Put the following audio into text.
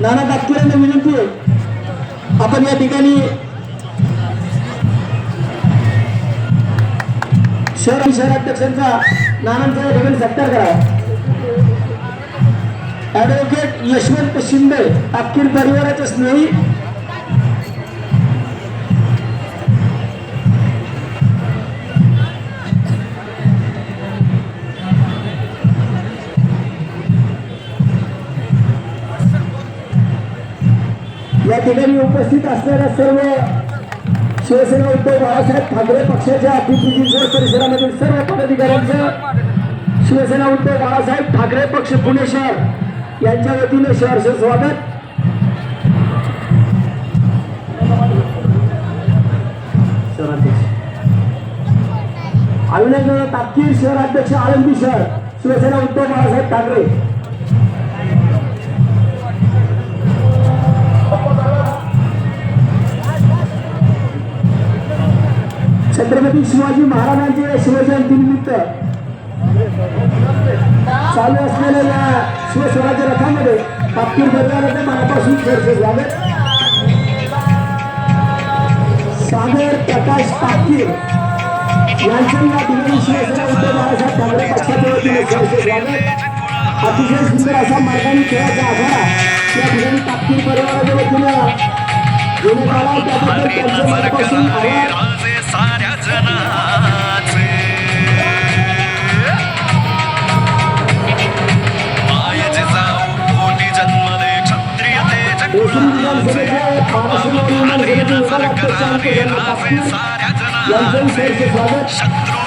नाना तात्पुरांना विनंती आहे. आपण या ठिकाणी शहर शहराध्यक्षांचा नानांचा या ठिकाणी सत्कार करावा ॲडव्होकेट यशवंत शिंदे तापकीर परिवाराचे स्नेही या ठिकाणी उपस्थित असणाऱ्या सर्व शिवसेना उद्धव बाळासाहेब ठाकरे पक्षाच्या पिंपरी परिसरामधील सर्व पदाधिकाऱ्यांचं शिवसेना उद्धव बाळासाहेब ठाकरे पक्ष पुणे शहर यांच्या वतीने शहरचं स्वागत. शहराध्यक्ष अविनाश तापकीर शहराध्यक्ष आळंदी शहर शिवसेना उद्धव बाळासाहेब ठाकरे. छत्रपती शिवाजी महाराजांचे शिवजयंतीनिमित्त चालू असलेल्या या शिवस्वराज्य रथामध्ये तापकीर परिवाराच्या मनापासून खेळचे स्वागत. सागर प्रकाश तापकीर यांच्या या ठिकाणी शिवसेना उद्धव बाळासाहेब ठाकरे पक्षाच्या वतीने खेळचे स्वागत. अतिशय सुंदर असा मार्गाने खेळाचा आघाडा या ठिकाणी तापकीर परिवाराच्या वतीने घेण्यात आला. त्याबद्दल त्यांच्या मनापासून आभार. साऱ्या जनाचे माय जिजाऊ कोटी जन्म दे क्षत्रिय तेज राजे साऱ्या यांचंही जनाचे सहर्ष स्वागत. शत्रू